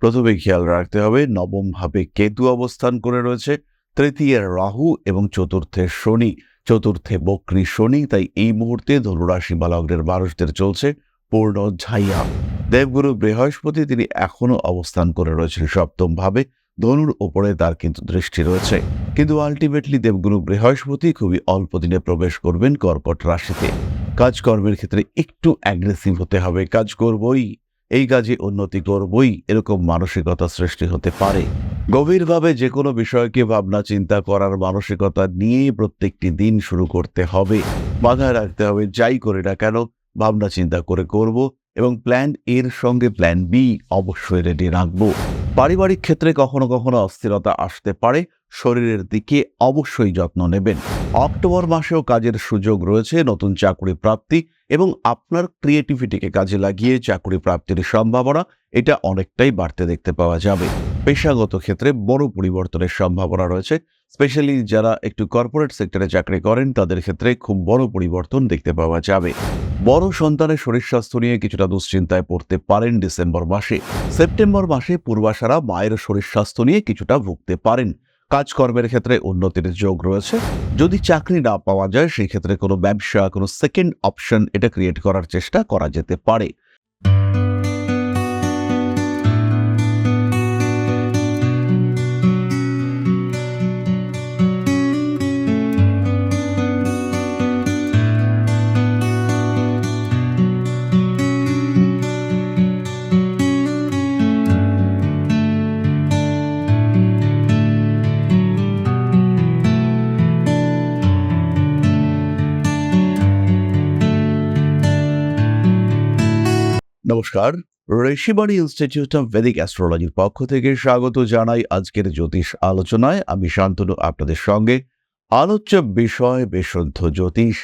প্রথমে খেয়াল রাখতে হবে নবম ভাবে কেতু অবস্থান করে রয়েছে, তৃতীয় রাহু এবং চতুর্থে শনি। চতুর্থে বক্রী শনি, তাই এই মুহূর্তে ধনুরাশি বা মানুষদের চলছে পূর্ণ ঝাইয়া। দেবগুরু বৃহস্পতি তিনি এখনও অবস্থান করে রয়েছেন সপ্তম ভাবে ধনুর ওপরে তার কিন্তু দৃষ্টি রয়েছে। কিন্তু আলটিমেটলি দেবগুরু বৃহস্পতি খুবই অল্প দিনে প্রবেশ করবেন কর্কট রাশিতে। কাজকর্মের ক্ষেত্রে একটু অ্যাগ্রেসিভ হতে হবে, কাজ করবই। এই কাজে উন্নতি করবই, এরকম মানসিকতা সৃষ্টি হতে পারে। গভীরভাবে যে কোনো বিষয়কে ভাবনা চিন্তা করার মানসিকতা নিয়ে প্রত্যেকটি দিন শুরু করতে হবে। মাথায় রাখতে হবে, যাই করে না কেন ভাবনা চিন্তা করে করব এবং প্ল্যান এর সঙ্গে প্ল্যান বি অবশ্যই রেডি রাখব। পারিবারিক ক্ষেত্রে কখনো কখনো অস্থিরতা আসতে পারে শরীরের দিকে অবশ্যই যত্ন নেবেন। অক্টোবর মাসেও কাজের সুযোগ রয়েছে, নতুন চাকরি প্রাপ্তি এবং আপনার ক্রিয়েটিভিটিকে কাজে লাগিয়ে চাকরি প্রাপ্তির সম্ভাবনা, এটা অনেকটাই বাড়তে দেখতে পাওয়া যাবে। পেশাগত ক্ষেত্রে বড় পরিবর্তনের সম্ভাবনা রয়েছে, স্পেশালি যারা একটু কর্পোরেট সেক্টরে চাকরি করেন, তাদের ক্ষেত্রে খুব বড় পরিবর্তন দেখতে পাওয়া যাবে। বড় সন্তানের শরীর স্বাস্থ্য নিয়ে কিছুটা দুশ্চিন্তায় পড়তে পারেন ডিসেম্বর মাসে। সেপ্টেম্বর মাসে পূর্বাশারা মায়ের শরীর স্বাস্থ্য নিয়ে কিছুটা ভুগতে পারেন। কাজকর্মের ক্ষেত্রে উন্নতির যোগ রয়েছে। যদি চাকরি না পাওয়া যায় সেই ক্ষেত্রে কোনো ব্যবসা, কোনো সেকেন্ড অপশন এটা ক্রিয়েট করার চেষ্টা করা যেতে পারে। নমস্কার। ঋষিবাণী ইনস্টিটিউট অফ ভেদিক অ্যাস্ট্রোলজির পক্ষ থেকে স্বাগত জানাই আজকের জ্যোতিষ আলোচনায়। আমি শান্তনু, আপনাদের সঙ্গে। আলোচ্য বিষয় বিশুদ্ধ জ্যোতিষ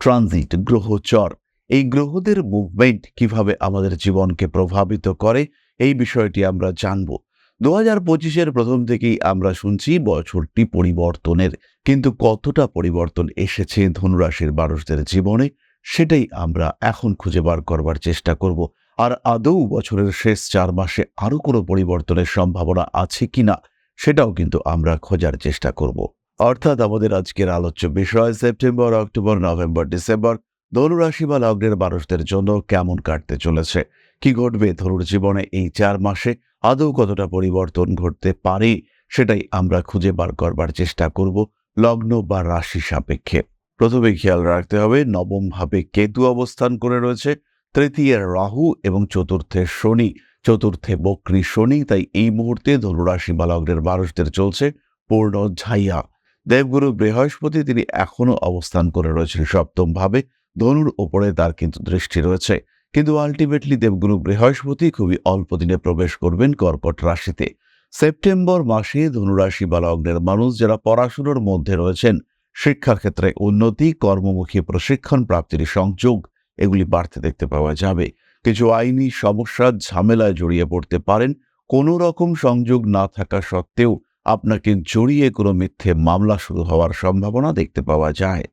ট্রানজিট গ্রহচর এই গ্রহদের মুভমেন্ট কীভাবে আমাদের জীবনকে প্রভাবিত করে, এই বিষয়টি আমরা জানব। দু হাজার পঁচিশের প্রথম থেকেই আমরা শুনছি বছরটি পরিবর্তনের। কিন্তু কতটা পরিবর্তন এসেছে ধনুরাশির মানুষদের জীবনে, সেটাই আমরা এখন খুঁজে বার করবার চেষ্টা করব। আর আদৌ বছরের শেষ চার মাসে আরও কোনো পরিবর্তনের সম্ভাবনা আছে কিনা, সেটাও কিন্তু আমরা খোঁজার চেষ্টা করব। অর্থাৎ আমাদের আজকের আলোচ্য বিষয়, সেপ্টেম্বর, অক্টোবর, নভেম্বর, ডিসেম্বর ধনুরাশি বা লগ্নের মানুষদের জন্য কেমন কাটতে চলেছে? কি ঘটবে ধনুর জীবনে এই চার মাসে? আদৌ কতটা পরিবর্তন ঘটতে পারে? সেটাই আমরা খুঁজে বার করবার চেষ্টা করব লগ্ন বা রাশি সাপেক্ষে। প্রথমে খেয়াল রাখতে হবে, নবম ভাবে কেতু অবস্থান করে রয়েছে তৃতীয় রাহু এবং চতুর্থে শনি, চতুর্থে বক্রী শনি, তাই এই মুহূর্তে ধনুরাশি বা মানুষদের চলছে পূর্ণ ঝাইয়া। দেবগুরু বৃহস্পতি তিনি এখনও অবস্থান করে রয়েছেন সপ্তম ভাবে ধনুর ওপরে তার কিন্তু দৃষ্টি রয়েছে। কিন্তু আলটিমেটলি দেবগুরু বৃহস্পতি খুবই অল্প দিনে প্রবেশ করবেন কর্কট রাশিতে। সেপ্টেম্বর মাসে ধনুরাশি বা লগ্নের মানুষ যারা পড়াশুনোর মধ্যে রয়েছেন, শিক্ষাক্ষেত্রে উন্নতি, কর্মমুখী প্রশিক্ষণ প্রাপ্তির সংযোগ এগুলি বাড়তে দেখতে পাওয়া যাবে। কিছু আইনি সমস্যা, ঝামেলায় জড়িয়ে পড়তে পারেন। কোনো রকম সংযোগ না থাকা সত্ত্বেও আপনাকে জড়িয়ে কোনো মিথ্যে মামলা শুরু হওয়ার সম্ভাবনা দেখতে পাওয়া যায়।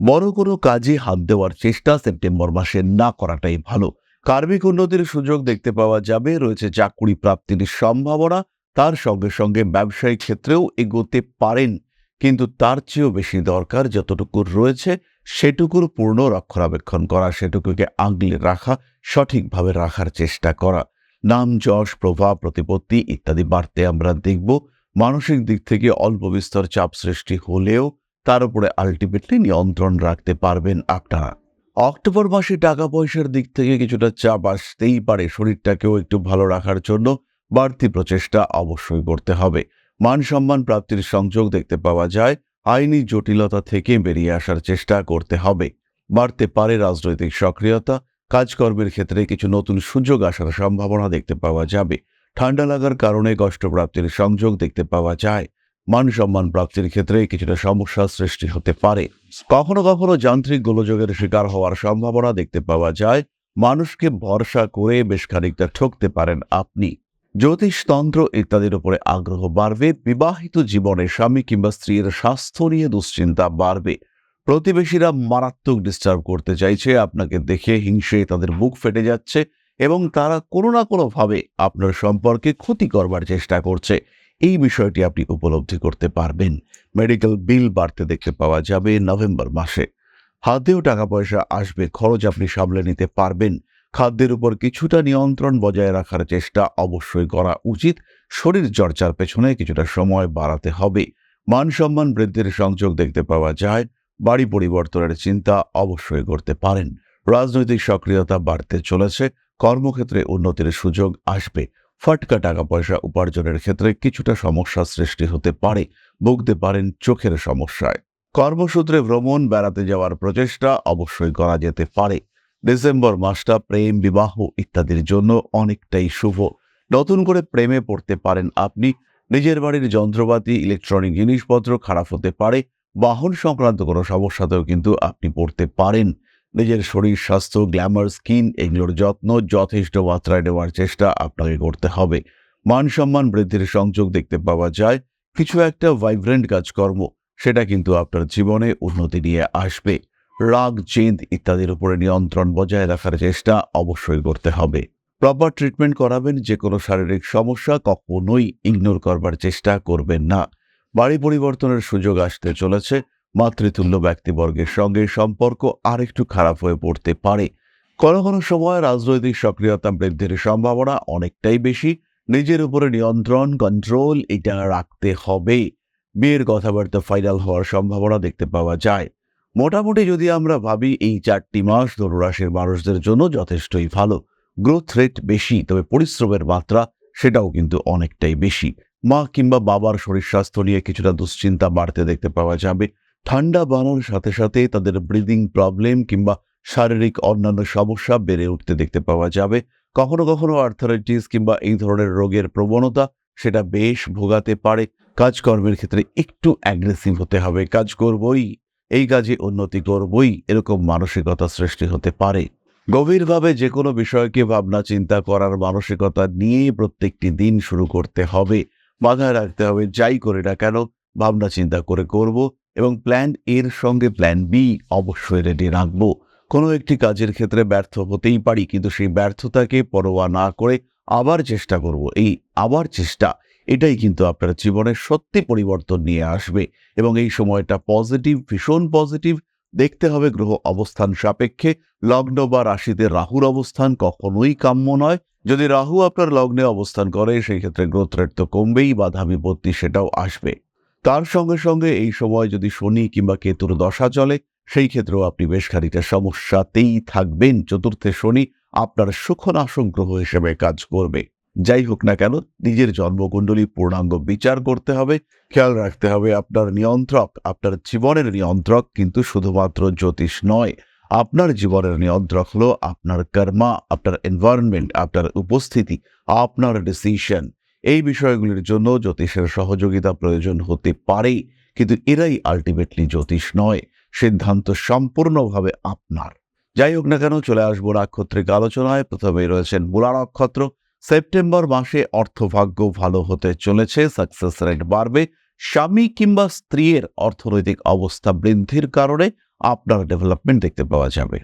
বড় কোনো কাজে হাত দেওয়ার চেষ্টা সেপ্টেম্বর মাসে না করাটাই ভালো। কার্মিক উন্নতির সুযোগ দেখতে পাওয়া যাবে, রয়েছে চাকুরি প্রাপ্তির সম্ভাবনা, তার সঙ্গে সঙ্গে ব্যবসায়িক ক্ষেত্রেও এগোতে পারেন। কিন্তু তার চেয়েও বেশি দরকার যতটুকু রয়েছে সেটুকুর পূর্ণ রক্ষণাবেক্ষণ করা, সেটুকুকে আগলে রাখা, সঠিকভাবে রাখার চেষ্টা করা। নাম, যশ, প্রভাব, প্রতিপত্তি ইত্যাদি বাড়তে আমরা দেখব। মানসিক দিক থেকে অল্প বিস্তর চাপ সৃষ্টি হলেও তার উপরে আলটিমেটলি নিয়ন্ত্রণ রাখতে পারবেন আপনারা। অক্টোবর মাসে টাকা পয়সার দিক থেকে কিছুটা চাপ আসতেই পারে, শরীরটাকেও একটু ভালো রাখার জন্য বাড়তি প্রচেষ্টা অবশ্যই করতে হবে। মান সম্মান প্রাপ্তির সংযোগ দেখতে পাওয়া যায়। আইনি জটিলতা থেকে বেরিয়ে আসার চেষ্টা করতে হবে। বাড়তে পারে রাজনৈতিক সক্রিয়তা, কাজকর্মের ক্ষেত্রে কিছু নতুন সুযোগ আসার সম্ভাবনা দেখতে পাওয়া যাবে। ঠান্ডা লাগার কারণে কষ্টপ্রাপ্তির সংযোগ দেখতে পাওয়া যায়। মান সম্মান প্রাপ্তির ক্ষেত্রে কিছুটা সমস্যা সৃষ্টি হতে পারে। কখনো কখনো যান্ত্রিক গোলযোগের শিকার হওয়ার সম্ভাবনা দেখতে পাওয়া যায়। মানুষকে ভরসা করে বেশ খানিকটা ঠকতে পারেন আপনি। জ্যোতিষতন্ত্র ইত্যাদির উপরে আগ্রহ বাড়বে, বিবাহিত জীবনে স্বামী কিংবা স্ত্রীর স্বাস্থ্য নিয়ে দুশ্চিন্তা বাড়বে। প্রতিবেশীরা মারাত্মক ডিস্টার্ব করতে চাইছে, আপনাকে দেখে হিংসে তাদের বুক ফেটে যাচ্ছে এবং তারা কোনো না কোনোভাবে আপনার সম্পর্কে ক্ষতি করবার চেষ্টা করছে। এই বিষয়টি আপনি উপলব্ধি করতে পারবেন। মেডিকেল বিল বাড়তে দেখতে পাওয়া যাবে নভেম্বর মাসে। হাতেও টাকা পয়সা আসবে, খরচ আপনি সামলে নিতে পারবেন। খাদ্যের উপর কিছুটা নিয়ন্ত্রণ বজায় রাখার চেষ্টা অবশ্যই করা উচিত। শরীর চর্চার পেছনে কিছুটা সময় বাড়াতে হবে। মান সম্মান বৃদ্ধির সংযোগ দেখতে পাওয়া যায়। বাড়ি পরিবর্তনের চিন্তা অবশ্যই করতে পারেন। রাজনৈতিক সক্রিয়তা বাড়তে চলেছে। কর্মক্ষেত্রে উন্নতির সুযোগ আসবে। ফটকা টাকা পয়সা উপার্জনের ক্ষেত্রে কিছুটা সমস্যা সৃষ্টি হতে পারে। ভুগতে পারেন চোখের সমস্যায়। কর্মসূত্রে ভ্রমণ, বেড়াতে যাওয়ার প্রচেষ্টা অবশ্যই করা যেতে পারে। ডিসেম্বর মাসটা প্রেম, বিবাহ ইত্যাদির জন্য অনেকটাই শুভ। নতুন করে প্রেমে পড়তে পারেন আপনি। নিজের বাড়ির যন্ত্রপাতি ইলেকট্রনিক জিনিসপত্র খারাপ হতে পারে। বাহন সংক্রান্ত কোনো সমস্যাতেও কিন্তু আপনি পড়তে পারেন। নিজের শরীর, স্বাস্থ্য গ্ল্যামার স্কিন এগুলোর যত্ন যথেষ্ট মাত্রায় নেওয়ার চেষ্টা আপনাকে করতে হবে। মান সম্মান বৃদ্ধির সংযোগ দেখতে পাওয়া যায়। কিছু একটা ভাইব্রেন্ট কাজকর্ম, সেটা কিন্তু আপনার জীবনে উন্নতি নিয়ে আসবে। রাগ, জেদ ইত্যাদির উপরে নিয়ন্ত্রণ বজায় রাখার চেষ্টা অবশ্যই করতে হবে। প্রপার ট্রিটমেন্ট করাবেন যে কোনো শারীরিক সমস্যা কখনোই ইগনোর করবার চেষ্টা করবেন না। বাড়ি পরিবর্তনের সুযোগ আসতে চলেছে, মাতৃতুল্য ব্যক্তিবর্গের সঙ্গে সম্পর্ক আরেকটু খারাপ হয়ে পড়তে পারে। কোনো কোনো সময় রাজনৈতিক সক্রিয়তা বৃদ্ধির সম্ভাবনা অনেকটাই বেশি, নিজের উপরে নিয়ন্ত্রণ কন্ট্রোল এটা রাখতে হবে। বিয়ের কথাবার্তা ফাইনাল হওয়ার সম্ভাবনা দেখতে পাওয়া যায়। মোটামুটি যদি আমরা ভাবি, এই চারটি মাস ধনুরাশির মানুষদের জন্য যথেষ্টই ভালো। গ্রোথ রেট বেশি, তবে পরিশ্রমের মাত্রা সেটাও কিন্তু অনেকটাই বেশি। মা কিংবা বাবার শরীর স্বাস্থ্য নিয়ে কিছুটা দুশ্চিন্তা বাড়তে দেখতে পাওয়া যাবে। ঠান্ডা বাড়ার সাথে সাথে তাদের ব্রিদিং প্রবলেম কিংবা শারীরিক অন্যান্য সমস্যা বেড়ে উঠতে দেখতে পাওয়া যাবে। কখনো কখনো আর্থারাইটিস কিংবা এই ধরনের রোগের প্রবণতা সেটা বেশ ভোগাতে পারে। কাজকর্মের ক্ষেত্রে একটু অ্যাগ্রেসিভ হতে হবে। কাজ করবই। এই কাজে উন্নতি করবই, এরকম মানসিকতা সৃষ্টি হতে পারে। গভীরভাবে যে কোনো বিষয়কে ভাবনা চিন্তা করার মানসিকতা নিয়ে প্রত্যেকটি দিন শুরু করতে হবে। মাথায় রাখতে হবে যাই করে না কেন, ভাবনা চিন্তা করে করব এবং প্ল্যান এর সঙ্গে প্ল্যান বি অবশ্যই রেডি রাখব। কোনো একটি কাজের ক্ষেত্রে ব্যর্থ হতেই পারি, কিন্তু সেই ব্যর্থতাকে পরোয়া না করে আবার চেষ্টা করব। এই আবার চেষ্টা এটাই কিন্তু আপনার জীবনে সত্যি পরিবর্তন নিয়ে আসবে এবং এই সময়টা পজিটিভ ভীষণ পজিটিভ দেখতে হবে গ্রহ অবস্থান সাপেক্ষে। লগ্ন বা রাশিতে রাহুর অবস্থান কখনোই কাম্য নয়। যদি রাহু আপনার লগ্নে অবস্থান করে, সেই ক্ষেত্রে গ্রোথ রেট তো কমবেই বাধা বিপত্তি সেটাও আসবে। তার সঙ্গে সঙ্গে এই সময় যদি শনি কিংবা কেতুর দশা চলে, সেই ক্ষেত্রেও আপনি বেশ খানিকটা সমস্যাতেই থাকবেন। চতুর্থে শনি আপনার সুখনাশক গ্রহ হিসেবে কাজ করবে। যাই হোক না কেন, নিজের জন্মকুণ্ডলী পূর্ণাঙ্গ বিচার করতে হবে, খেয়াল রাখতে হবে আপনার নিয়ন্ত্রক, আপনার জীবনের নিয়ন্ত্রক কিন্তু শুধুমাত্র জ্যোতিষ নয়, আপনার জীবনের নিয়ন্ত্রক হলো আপনার কর্মা, আপনার এনভায়রনমেন্ট আপনার উপস্থিতি, আপনার ডিসিশন এই বিষয়গুলির জন্য জ্যোতিষের সহযোগিতা প্রয়োজন হতে পারে, কিন্তু এরাই আলটিমেটলি জ্যোতিষ নয়, সিদ্ধান্ত সম্পূর্ণভাবে আপনার। যাই হোক না কেন, চলে আসব নাক্ষত্রিক আলোচনায়, প্রথমেই রয়েছেন মূলা নক্ষত্র সেপ্টেম্বর মাসে অর্থভাগ্য ভালো হতে চলেছে সাকসেস রেট বাড়বে। স্বামী কিংবা স্ত্রীর অর্থনৈতিক অবস্থা বৃদ্ধির কারণে আপনার ডেভেলপমেন্ট দেখতে পাওয়া যাবে।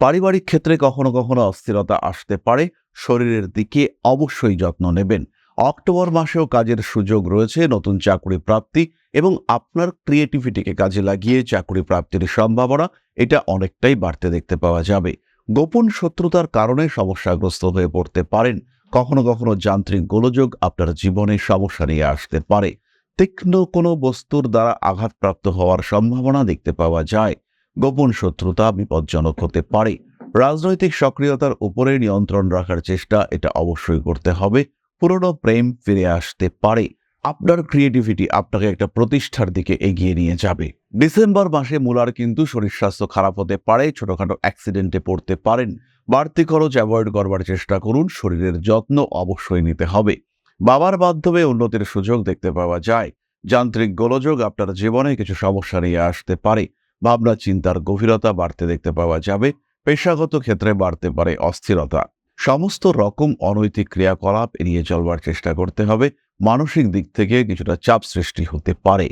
পারিবারিক ক্ষেত্রে কখনো কখনো অস্থিরতা আসতে পারে, শরীরের দিকে অবশ্যই যত্ন নেবেন। অক্টোবর মাসেও কাজের সুযোগ রয়েছে, নতুন চাকরি প্রাপ্তি এবং আপনার ক্রিয়েটিভিটিকে কাজে লাগিয়ে চাকরি প্রাপ্তির সম্ভাবনা, এটা অনেকটাই বাড়তে দেখতে পাওয়া যাবে। গোপন শত্রুতার কারণে সমস্যাগ্রস্ত হয়ে পড়তে পারেন কখনো কখনো যান্ত্রিক গোলযোগ আপনার জীবনে সমস্যা নিয়ে আসতে পারে। তীক্ষ্ণ কোনো বস্তুর দ্বারা আঘাতপ্রাপ্ত হওয়ার সম্ভাবনা দেখতে পাওয়া যায়। গোপন শত্রুতা বিপজ্জনক হতে পারে। রাজনৈতিক সক্রিয়তার উপরে নিয়ন্ত্রণ রাখার চেষ্টা এটা অবশ্যই করতে হবে। পুরনো প্রেম ফিরে আসতে পারে। আপনার ক্রিয়েটিভিটি আপনাকে একটা প্রতিষ্ঠার দিকে এগিয়ে নিয়ে যাবে। ডিসেম্বর মাসে মূলার কিন্তু শরীর স্বাস্থ্য খারাপ হতে পারে, ছোটখাটো অ্যাক্সিডেন্টে পড়তে পারেন। বাড়তি খরচ অ্যাভয়েড করবার চেষ্টা করুন, শরীরের যত্ন অবশ্যই নিতে হবে। বাবার মাধ্যমে উন্নতির সুযোগ দেখতে পাওয়া যায়। যান্ত্রিক গোলযোগ আপনার জীবনে কিছু সমস্যা নিয়ে আসতে পারে। ভাবনা, চিন্তার গভীরতা বাড়তে দেখতে পাওয়া যাবে। পেশাগত ক্ষেত্রে বাড়তে পারে অস্থিরতা। সমস্ত রকম অনৈতিক ক্রিয়াকলাপ এড়িয়ে চলবার চেষ্টা করতে হবে। মানসিক দিক থেকে কিছুটা চাপ সৃষ্টি হতে পারে।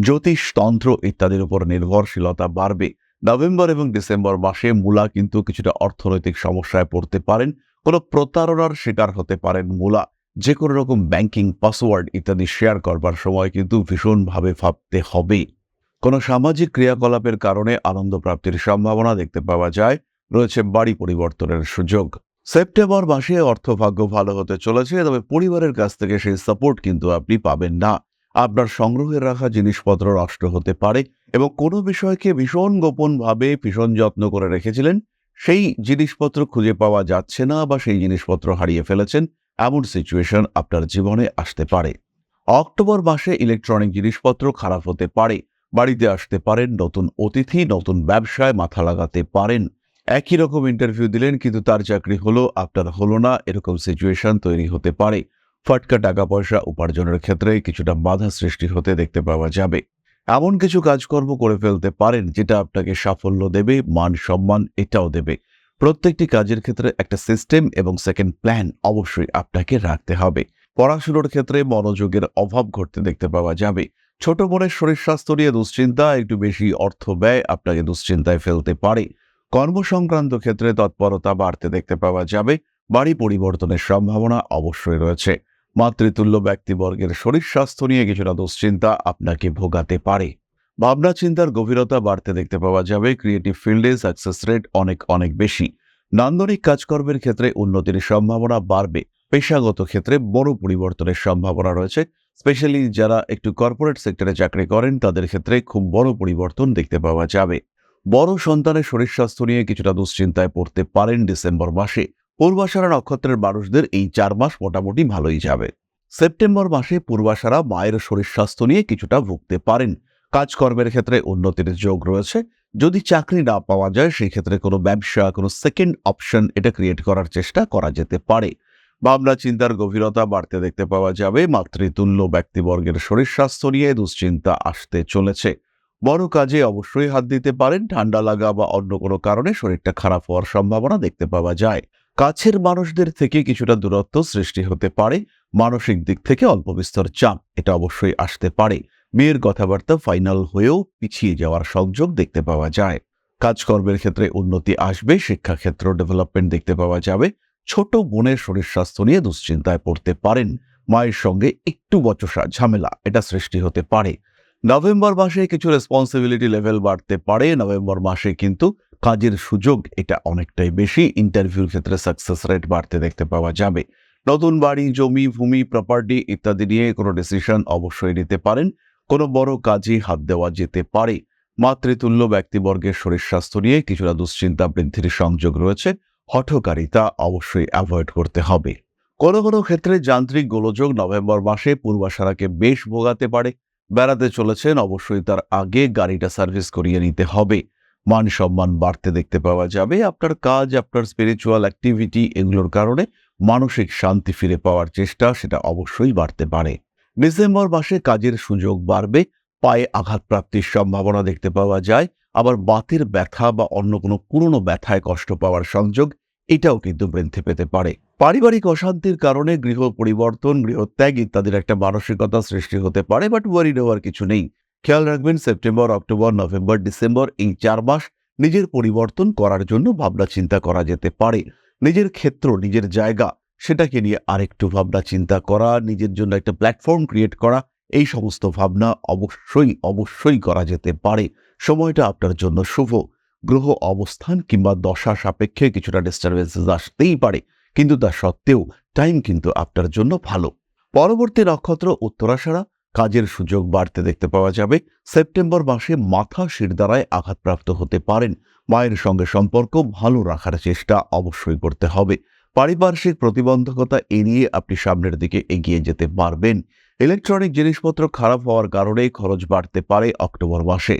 জ্যোতিষ, তন্ত্র ইত্যাদির উপর নির্ভরশীলতা বাড়বে। নভেম্বর এবং ডিসেম্বর মাসে মূলা কিন্তু কিছুটা অর্থনৈতিক সমস্যায় পড়তে পারেন। কোনো প্রতারণার শিকার হতে পারেন মূলা। যে কোনো রকম ব্যাংকিং পাসওয়ার্ড ইত্যাদি শেয়ার করবার সময় কিন্তু ভীষণভাবে ভাবতে হবে কোনো সামাজিক ক্রিয়াকলাপের কারণে আনন্দ প্রাপ্তির সম্ভাবনা দেখতে পাওয়া যায়। রয়েছে বাড়ি পরিবর্তনের সুযোগ। সেপ্টেম্বর মাসে অর্থভাগ্য ভালো হতে চলেছে, তবে পরিবারের কাছ থেকে সেই সাপোর্ট কিন্তু আপনি পাবেন না। আপনার সংগ্রহে রাখা জিনিসপত্র নষ্ট হতে পারে। এবং কোনো বিষয়কে ভীষণ গোপনভাবে, ভীষণ যত্ন করে রেখেছিলেন, সেই জিনিসপত্র খুঁজে পাওয়া যাচ্ছে না বা সেই জিনিসপত্র হারিয়ে ফেলেছেন, এমন সিচুয়েশন আপনার জীবনে আসতে পারে। অক্টোবর মাসে ইলেকট্রনিক জিনিসপত্র খারাপ হতে পারে, বাড়িতে আসতে পারেন, নতুন অতিথি, নতুন ব্যবসায় মাথা লাগাতে পারেন। একই রকম ইন্টারভিউ দিলেন, কিন্তু তার চাকরি হলো, আপনার হলো না, এরকম সিচুয়েশন তৈরি হতে পারে। ফটকা টাকা পয়সা উপার্জনের ক্ষেত্রে কিছুটা বাধা সৃষ্টি হতে দেখতে পাওয়া যাবে। এমন কিছু কাজকর্ম করে ফেলতে পারেন যেটা আপনাকে সাফল্য দেবে, মান সম্মান এটাও দেবে। প্রত্যেকটি কাজের ক্ষেত্রে একটা সিস্টেম এবং সেকেন্ড প্ল্যান অবশ্যই আপনাকে রাখতে হবে। পড়াশুনোর ক্ষেত্রে মনোযোগের অভাব ঘটতে দেখতে পাওয়া যাবে। ছোট বোনের শরীর স্বাস্থ্য নিয়ে দুশ্চিন্তা, একটু বেশি অর্থ ব্যয় আপনাকে দুশ্চিন্তায় ফেলতে পারে। কর্মসংক্রান্ত ক্ষেত্রে তৎপরতা বাড়তে দেখতে পাওয়া যাবে। বাড়ি পরিবর্তনের সম্ভাবনা অবশ্যই রয়েছে। মাতৃতুল্য ব্যক্তিবর্গের শরীর স্বাস্থ্য নিয়ে কিছুটা দুশ্চিন্তা আপনাকে ভোগাতে পারে। ভাবনা চিন্তার গভীরতা বাড়তে দেখতে পাওয়া যাবে। ক্রিয়েটিভ ফিল্ডে সাকসেস রেট অনেক অনেক বেশি। নান্দনিক কাজকর্মের ক্ষেত্রে উন্নতির সম্ভাবনা বাড়বে। পেশাগত ক্ষেত্রে বড় পরিবর্তনের সম্ভাবনা রয়েছে। স্পেশালি যারা একটু কর্পোরেট সেক্টরে চাকরি করেন, তাদের ক্ষেত্রে খুব বড় পরিবর্তন দেখতে পাওয়া যাবে। বড় সন্তানের শরীর স্বাস্থ্য নিয়ে কিছুটা দুশ্চিন্তায় পড়তে পারেন ডিসেম্বর মাসে। পূর্বাশারা নক্ষত্রের মানুষদের এই চার মাস মোটামুটি ভালোই যাবে। সেপ্টেম্বর মাসে পূর্বাশারা মায়ের শরীর স্বাস্থ্য নিয়ে কিছুটা ভুগতে পারেন। কাজকর্মের ক্ষেত্রে উন্নতির যোগ রয়েছে। যদি চাকরি না পাওয়া যায় সেই ক্ষেত্রে কোনো ব্যবসা, কোনো সেকেন্ড অপশন এটা ক্রিয়েট করার চেষ্টা করা যেতে পারে। ভাবনা চিন্তার গভীরতা বাড়তে দেখতে পাওয়া যাবে। মাতৃতুল্য ব্যক্তিবর্গের শরীর স্বাস্থ্য নিয়ে দুশ্চিন্তা আসতে চলেছে। বড় কাজে অবশ্যই হাত দিতে পারেন। ঠান্ডা লাগা বা অন্য কোনো কারণে শরীরটা খারাপ হওয়ার সম্ভাবনা দেখতে পাওয়া যায়। কাছের মানুষদের থেকে কিছুটা দূরত্ব সৃষ্টি হতে পারে, মানসিক দিক থেকে অল্প বিস্তর চাপ, এটা অবশ্যই আসতে পারে। মেয়ের কথাবার্তা ফাইনাল হয়েও পিছিয়ে যাওয়ার সংযোগ দেখতে পাওয়া যায়। কাজকর্মের ক্ষেত্রে উন্নতি আসবে, শিক্ষাক্ষেত্র ডেভেলপমেন্ট দেখতে পাওয়া যাবে। ছোট বোনের শরীর স্বাস্থ্য নিয়ে দুশ্চিন্তায় পড়তে পারেন। মায়ের সঙ্গে একটু বচসা ঝামেলা, এটা সৃষ্টি হতে পারে। নভেম্বর মাসে কিছু রেসপন্সিবিলিটি লেভেল বাড়তে পারে, নভেম্বর মাসে কিন্তু কাজের সুযোগ এটা অনেকটাই বেশি। ইন্টারভিউর ক্ষেত্রে সাকসেস রেট বাড়তে দেখতে পাওয়া যাবে। নতুন বাড়ি, জমি, ভূমি প্রপার্টি ইত্যাদি নিয়ে কোনো ডিসিশন অবশ্যই নিতে পারেন। কোনো বড় কাজে হাত দেওয়া যেতে পারে। মাতৃতুল্য ব্যক্তিবর্গের শরীর স্বাস্থ্য নিয়ে কিছুটা দুশ্চিন্তা, বৃদ্ধির সংযোগ রয়েছে। হঠকারিতা অবশ্যই অ্যাভয়েড করতে হবে। কোনো কোনো ক্ষেত্রে যান্ত্রিক গোলযোগ নভেম্বর মাসে পূর্বাশারাকে বেশ ভোগাতে পারে। বেড়াতে চলেছেন, অবশ্যই তার আগে গাড়িটা সার্ভিস করিয়ে নিতে হবে। মান সম্মান বাড়তে দেখতে পাওয়া যাবে। আপনার কাজ, আপনার স্পিরিচুয়াল অ্যাক্টিভিটি এগুলোর কারণে মানসিক শান্তি ফিরে পাওয়ার চেষ্টা সেটা অবশ্যই বাড়তে পারে। ডিসেম্বর মাসে কাজের সুযোগ বাড়বে, পায়ে আঘাতপ্রাপ্তির সম্ভাবনা দেখতে পাওয়া যায়। আবার বাতের ব্যথা বা অন্য কোনো পুরনো ব্যথায় কষ্ট পাওয়ার সংযোগ, এটাও কিন্তু বৃদ্ধি পেতে পারে। পারিবারিক অশান্তির কারণে গৃহ পরিবর্তন, গৃহত্যাগ ইত্যাদির একটা মানসিকতা সৃষ্টি হতে পারে বাট ওয়ারি নেওয়ার কিছু নেই। খেয়াল রাখবেন সেপ্টেম্বর অক্টোবর নভেম্বর ডিসেম্বর এই চার মাস নিজের পরিবর্তন করার জন্য ভাবনা চিন্তা করা যেতে পারে। নিজের ক্ষেত্র, নিজের জায়গা সেটাকে নিয়ে আরেকটু ভাবনা চিন্তা করা, নিজের জন্য একটা প্ল্যাটফর্ম ক্রিয়েট করা, এই সমস্ত ভাবনা অবশ্যই অবশ্যই করা যেতে পারে। সময়টা আপনার জন্য শুভ। গ্রহ অবস্থান কিংবা দশা সাপেক্ষে কিছুটা ডিস্টারবেন্সেস আসতেই পারে, কিন্তু তা সত্ত্বেও টাইম কিন্তু আপনার জন্য ভালো। পরবর্তী নক্ষত্র, উত্তরাশারা কাজের সুযোগ বাড়তে দেখতে পাওয়া যাবে। সেপ্টেম্বর মাসে মাথা শিরদারায় আঘাতপ্রাপ্ত হতে পারেন। মায়ের সঙ্গে সম্পর্ক ভালো রাখার চেষ্টা অবশ্যই করতে হবে। পারিপার্শ্বিক প্রতিবন্ধকতা এড়িয়ে আপনি সামনের দিকে এগিয়ে যেতে পারবেন। ইলেকট্রনিক জিনিসপত্র খারাপ হওয়ার কারণে খরচ বাড়তে পারে অক্টোবর মাসে।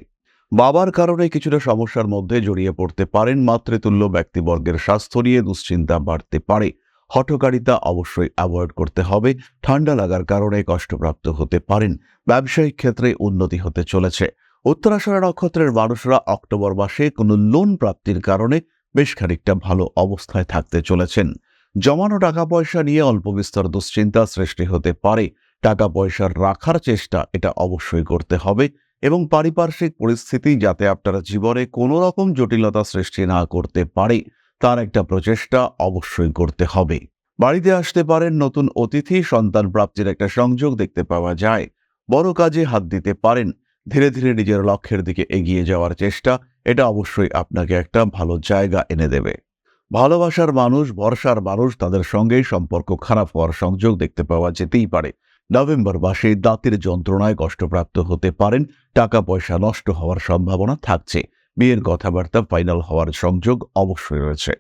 বাবার কারণে কিছুটা সমস্যার মধ্যে জড়িয়ে পড়তে পারেন মাতৃতুল্য ব্যক্তিবর্গের স্বাস্থ্য নিয়ে দুশ্চিন্তা বাড়তে পারে। হঠকারিতা অবশ্যই অ্যাভয়েড করতে হবে। ঠান্ডা লাগার কারণে কষ্টপ্রাপ্ত হতে পারেন। ব্যবসায়িক ক্ষেত্রে উন্নতি হতে চলেছে। উত্তরাষাঢ়া নক্ষত্রের মানুষরা অক্টোবর মাসে কোনো লোন প্রাপ্তির কারণে বেশ খানিকটা ভালো অবস্থায় থাকতে চলেছেন। জমানো টাকা পয়সা নিয়ে অল্প বিস্তর দুশ্চিন্তা সৃষ্টি হতে পারে। টাকা পয়সা রাখার চেষ্টা এটা অবশ্যই করতে হবে এবং পারিপার্শ্বিক পরিস্থিতি যাতে আপনারা জীবনে কোনো রকম জটিলতা সৃষ্টি না করতে পারে। তার একটা প্রচেষ্টা অবশ্যই করতে হবে। বাড়িতে আসতে পারেন নতুন অতিথি, সন্তান প্রাপ্তির একটা সংযোগ দেখতে পাওয়া যায়। বড় কাজে হাত দিতে পারেন। ধীরে ধীরে নিজের লক্ষ্যের দিকে এগিয়ে যাওয়ার চেষ্টা, এটা অবশ্যই আপনাকে একটা ভালো জায়গা এনে দেবে। ভালোবাসার মানুষ, ভরসার মানুষ, তাদের সঙ্গেই সম্পর্ক খারাপ হওয়ার সংযোগ দেখতে পাওয়া যেতেই পারে। নভেম্বর মাসে দাঁতের যন্ত্রণায় কষ্টপ্রাপ্ত হতে পারেন। টাকা পয়সা নষ্ট হওয়ার সম্ভাবনা থাকছে। বিয়ের কথাবার্তা ফাইনাল হওয়ার সংযোগ অবশ্যই রয়েছে।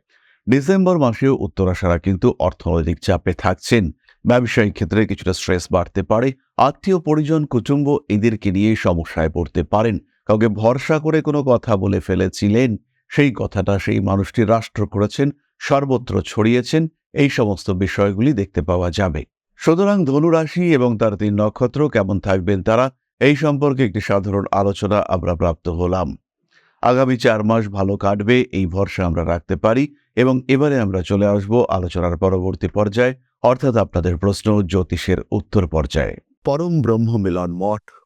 ডিসেম্বর মাসেও উত্তরাশারা কিন্তু অর্থনৈতিক চাপে থাকছেন। ব্যবসায়িক ক্ষেত্রে কিছুটা স্ট্রেস বাড়তে পারে। আত্মীয় পরিজন, কুটুম্ব এদেরকে নিয়ে সমস্যায় পড়তে পারেন। কাউকে ভরসা করে কোনো কথা বলে ফেলেছিলেন, সেই কথাটা সেই মানুষটি রাষ্ট্র করেছেন, সর্বত্র ছড়িয়েছেন, এই সমস্ত বিষয়গুলি দেখতে পাওয়া যাবে। সুতরাং ধনুরাশি এবং তার তিন নক্ষত্র কেমন থাকবেন তারা, এই সম্পর্কে একটি সাধারণ আলোচনা আমরা প্রাপ্ত হলাম। আগামী চার মাস ভালো কাটবে, এই ভরসা আমরা রাখতে পারি এবং এবারে আমরা চলে আসব আলোচনার পরবর্তী পর্যায়ে, অর্থাৎ আপনাদের প্রশ্ন জ্যোতিষের উত্তর পর্যায়ে। পরম ব্রহ্ম মিলন মঠ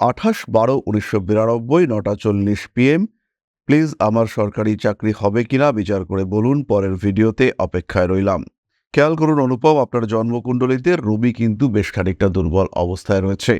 আঠাশ বারো উনিশশো বিরানব্বই, নটা চল্লিশ পিএম প্লিজ, আমার সরকারি চাকরি হবে কিনা বিচার করে বলুন, পরের ভিডিওতে অপেক্ষায় রইলাম। খেয়াল করুন, অনুপম আপনার জন্মকুণ্ডলিতে, রবি কিন্তু বেশ খানিকটা দুর্বল অবস্থায় রয়েছে।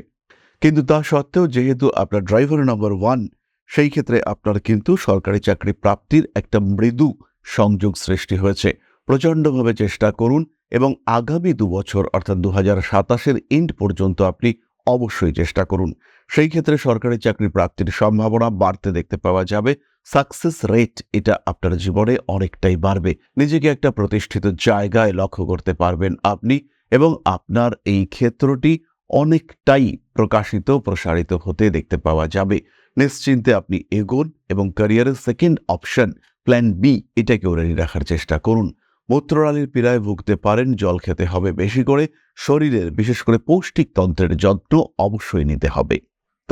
কিন্তু তা সত্ত্বেও যেহেতু আপনার ড্রাইভার নম্বর ওয়ান, সেই ক্ষেত্রে আপনার কিন্তু সরকারি চাকরি প্রাপ্তির একটা মৃদু সংযোগ সৃষ্টি হয়েছে। প্রচণ্ডভাবে চেষ্টা করুন এবং আগামী দু বছর অর্থাৎ দু হাজার সাতাশের ইন্ড পর্যন্ত আপনি অবশ্যই চেষ্টা করুন। সেই ক্ষেত্রে সরকারি চাকরি প্রাপ্তির সম্ভাবনা বাড়তে দেখতে পাওয়া যাবে। সাকসেস রেট এটা আপনার জীবনে অনেকটাই বাড়বে। নিজেকে একটা প্রতিষ্ঠিত জায়গায় লক্ষ্য করতে পারবেন আপনি এবং আপনার এই ক্ষেত্রটি অনেকটাই প্রকাশিত, প্রসারিত হতে দেখতে পাওয়া যাবে। নিশ্চিন্তে আপনি এগোন এবং ক্যারিয়ারের সেকেন্ড অপশন প্ল্যান বি এটাকেও রেডি রাখার চেষ্টা করুন। মূত্রনালীর পীড়ায় ভুগতে পারেন, জল খেতে হবে বেশি করে, শরীরের, বিশেষ করে পৌষ্টিক তন্ত্রের যত্ন অবশ্যই নিতে হবে।